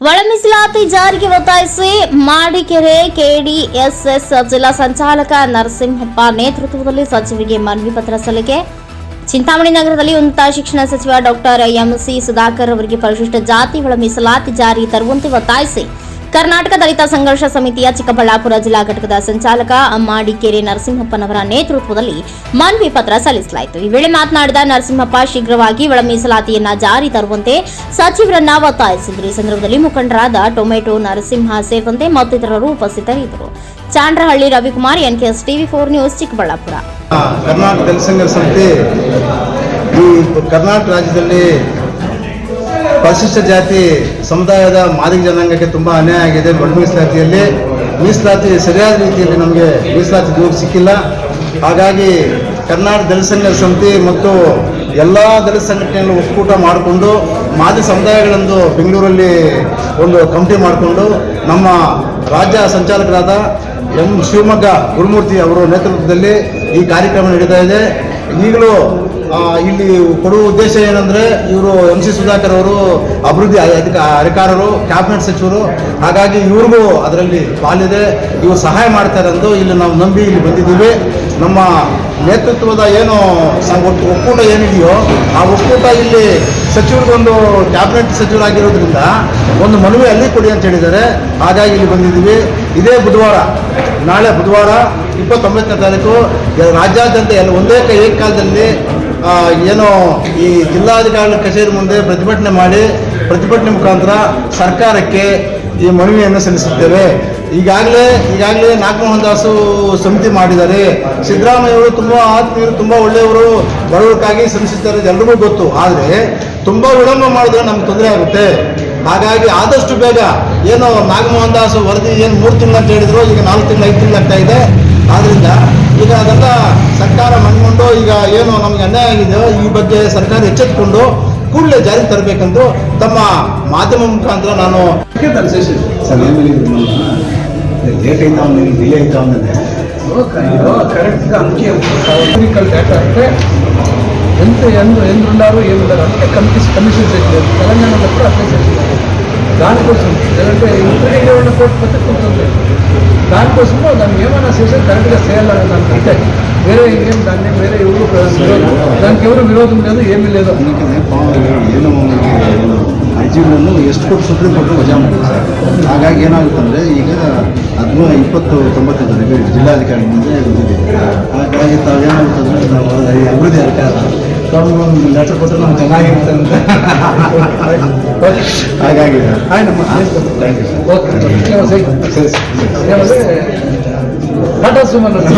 ಒಳ ಮೀಸಲಾತಿ ಜಾರಿಗೆ ಒತ್ತಾಯಿಸಿ ಮಾಡಿಕೆರೆ ಕೆಡಿಎಸ್ಎಸ್ ಜಿಲ್ಲಾ ಸಂಚಾಲಕ ನರಸಿಂಹಪ್ಪ ನೇತೃತ್ವದಲ್ಲಿ ಸಚಿವರಿಗೆ ಮನವಿ ಪತ್ರ ಸಲ್ಲಿಕೆ. ಚಿಂತಾಮಣಿ ನಗರದಲ್ಲಿ ಉನ್ನತ ಶಿಕ್ಷಣ ಸಚಿವ ಡಾಕ್ಟರ್ ಎಂಸಿ ಸುಧಾಕರ್ ಅವರಿಗೆ ಪರಿಶಿಷ್ಟ ಜಾತಿ ಒಳ ಮೀಸಲಾತಿ ಜಾರಿ ತರುವಂತೆ ಒತ್ತಾಯಿಸಿ ಕರ್ನಾಟಕ ದಲಿತ ಸಂಘರ್ಷ ಸಮಿತಿಯ ಚಿಕ್ಕಬಳ್ಳಾಪುರ ಜಿಲ್ಲಾ ಘಟಕದ ಸಂಚಾಲಕ ಅಮ್ಮಾಡಿಕೆರೆ ನರಸಿಂಹಪ್ಪನವರ ನೇತೃತ್ವದಲ್ಲಿ ಮನವಿ ಪತ್ರ ಸಲ್ಲಿಸಲಾಯಿತು. ಈ ವೇಳೆ ಮಾತನಾಡಿದ ನರಸಿಂಹಪ್ಪ, ಶೀಘ್ರವಾಗಿ ಒಳ ಮೀಸಲಾತಿಯನ್ನ ಜಾರಿ ತರುವಂತೆ ಸಚಿವರನ್ನ ಒತ್ತಾಯಿಸಿದರು. ಈ ಸಂದರ್ಭದಲ್ಲಿ ಮುಖಂಡರಾದ ಟೊಮೆಟೊ ನರಸಿಂಹ ಸೇರಿದಂತೆ ಮತ್ತಿತರರು ಉಪಸ್ಥಿತರಿದ್ದರು. Chandrahalli Ravikumar, NKS TV four news, Chikkaballapur. Karnataka ರಾಜ್ಯದಲ್ಲಿ ಪರಿಶಿಷ್ಟ ಜಾತಿ ಸಮುದಾಯದ ಮಾದಿಗ ಜನಾಂಗಕ್ಕೆ ತುಂಬ ಅನ್ಯಾಯ ಆಗಿದೆ. ಬಡ ಮೀಸಲಾತಿಯಲ್ಲಿ ಮೀಸಲಾತಿ ಸರಿಯಾದ ರೀತಿಯಲ್ಲಿ ನಮಗೆ ಮೀಸಲಾತಿ ದೂರ ಸಿಕ್ಕಿಲ್ಲ. ಹಾಗಾಗಿ ಕರ್ನಾಟಕ ದಲಿತ ಸಂಘ ಸಮಿತಿ ಮತ್ತು ಎಲ್ಲ ದಲಿತ ಸಂಘಟನೆಗಳು ಒಕ್ಕೂಟ ಮಾಡಿಕೊಂಡು ಮಾದಿ ಸಮುದಾಯಗಳಂದು ಬೆಂಗಳೂರಲ್ಲಿ ಒಂದು ಕಮಿಟಿ ಮಾಡಿಕೊಂಡು ನಮ್ಮ ರಾಜ್ಯ ಸಂಚಾಲಕರಾದ ಎಂ ಶಿವಮೊಗ್ಗ ಗುರುಮೂರ್ತಿ ಅವರ ನೇತೃತ್ವದಲ್ಲಿ ಈ ಕಾರ್ಯಕ್ರಮ ನಡೀತಾ ಇದೆ. ಈಗಲೂ ಇಲ್ಲಿ ಕೊಡುವ ಉದ್ದೇಶ ಏನಂದ್ರೆ ಇವರು ಎಂ ಸಿ ಸುಧಾಕರ್ ಅವರು ಅಭಿವೃದ್ಧಿ ಅಧಿಕ, ಅಧಿಕಾರರು ಕ್ಯಾಬಿನೆಟ್ ಸಚಿವರು. ಹಾಗಾಗಿ ಇವ್ರಿಗೂ ಅದರಲ್ಲಿ ಪಾಲಿದೆ. ಇವರು ಸಹಾಯ ಮಾಡ್ತಾರೆ ಅಂದು ಇಲ್ಲಿ ನಾವು ನಂಬಿ ಇಲ್ಲಿ ಬಂದಿದ್ದೀವಿ. ನಮ್ಮ ನೇತೃತ್ವದ ಏನು ಒಕ್ಕೂಟ ಏನಿದೆಯೋ, ಆ ಒಕ್ಕೂಟ ಇಲ್ಲಿ ಸಚಿವರಿಗೊಂದು ಕ್ಯಾಬಿನೆಟ್ ಸಚಿವರಾಗಿರೋದ್ರಿಂದ ಒಂದು ಮನವಿ ಅಲ್ಲಿ ಕೊಡಿ ಅಂತ ಹೇಳಿದ್ದಾರೆ. ಹಾಗಾಗಿ ಇಲ್ಲಿ ಬಂದಿದ್ದೀವಿ. ಇದೇ ಬುಧವಾರ ನಾಳೆ ಬುಧವಾರ ಇಪ್ಪತ್ತೊಂಬತ್ತನೇ ತಾರೀಕು ರಾಜ್ಯಾದ್ಯಂತ ಎಲ್ಲ ಒಂದೇ ಏಕಕಾಲದಲ್ಲಿ ಏನು ಈ ಜಿಲ್ಲಾಧಿಕಾರಿಗಳ ಕಚೇರಿ ಮುಂದೆ ಪ್ರತಿಭಟನೆ ಮಾಡಿ, ಪ್ರತಿಭಟನೆ ಮುಖಾಂತರ ಸರ್ಕಾರಕ್ಕೆ ಈ ಮನವಿಯನ್ನು ಸಲ್ಲಿಸುತ್ತೇವೆ. ಈಗಾಗಲೇ ಈಗಾಗಲೇ ನಾಗಮೋಹನ್ ದಾಸು ಸಮಿತಿ ಮಾಡಿದ್ದಾರೆ. ಸಿದ್ದರಾಮಯ್ಯವರು ತುಂಬ ಆತ್ಮೀಯರು, ತುಂಬ ಒಳ್ಳೆಯವರು ಬಡವರಿಗಾಗಿ ಶ್ರಮಿಸುತ್ತಾರೆ ಎಲ್ರಿಗೂ ಗೊತ್ತು. ಆದರೆ, ತುಂಬ ವಿಳಂಬ ಮಾಡಿದ್ರೆ ನಮ್ಗೆ ತೊಂದರೆ ಆಗುತ್ತೆ. ಹಾಗಾಗಿ ಆದಷ್ಟು ಬೇಗ ಏನು ನಾಗಮೋಹನ್ ದಾಸ್ ವರದಿ ಏನು ಮೂರು ತಿಂಗಳು ಅಂತ ಹೇಳಿದ್ರು ಈಗ ನಾಲ್ಕು ತಿಂಗಳು ಐದು ತಿಂಗಳು ಆಗ್ತಾ ಇದೆ. ಆದ್ದರಿಂದ ಈಗ ಅದೆಲ್ಲ ಸರ್ಕಾರ ಮಂಡ್ಕೊಂಡು ಈಗ ಏನು ನಮಗೆ ಅನ್ಯಾಯ ಆಗಿದೆ ಈ ಬಗ್ಗೆ ಸರ್ಕಾರ ಎಚ್ಚೆತ್ಕೊಂಡು ಕೂಡಲೇ ಜಾರಿಗೆ ತರಬೇಕಂದ್ರು ತಮ್ಮ ಮಾಧ್ಯಮ ಮುಖಾಂತರ ನಾನು ಲೇಟ್ ಆಯ್ತಾ ಅವನಿಗೆ ಡಿಲೇ ಆಯ್ತಾ ಅವನೇ ఎంత ఎందు ఎందు ఉన్నారు ఏమి ఉన్నారు అంటే కమిషన్ కమిషన్ చేయలేదు తెలంగాణలో కూడా అప్లై చేస్తున్నారు దానికోసం లేదంటే ఇంటర్వ్యూ ఉన్న కోర్టు పద్ధతి ఉంటుంది దానికోసము దాన్ని ఏమైనా చేసి కరెక్ట్గా చేయాలని దానికి అంతే వేరే ఏం దాన్ని వేరే ఎవరు విరోధం దానికి ఎవరు విరోధం లేదు ఏమీ లేదు ಅದಕ್ಕೆ ಪಾವ- ಏನು ಅರ್ಜಿಗಳನ್ನು ಎಷ್ಟು ಕೊಟ್ಟು ಸುಪ್ರೀಂ ಕೋರ್ಟ್ ವಜಾ ಮಾಡಿದೆ ಸರ್ ಹಾಗಾಗಿ ಏನಾಗುತ್ತೆ ಅಂದರೆ ಈಗ ಹದಿನೂ ಇಪ್ಪತ್ತು ತೊಂಬತ್ತು ಜನರಿಗೆ ಜಿಲ್ಲಾಧಿಕಾರಿ ಮುಂದೆ ಬಂದಿದೆ ಹಾಗಾಗಿ ತಾವೇನಾಗುತ್ತೆ ಅಂದರೆ ನಾವು ಈ ಅಭಿವೃದ್ಧಿ ಅಧಿಕಾರ ಸ್ವಾಮಿ ಒಂದು ಲೆಟರ್ ಕೊಟ್ಟರೆ ನಾವು ಚೆನ್ನಾಗಿರುತ್ತೆ ಅಂತ ಹಾಗಾಗಿ thank you sir okay tata Suman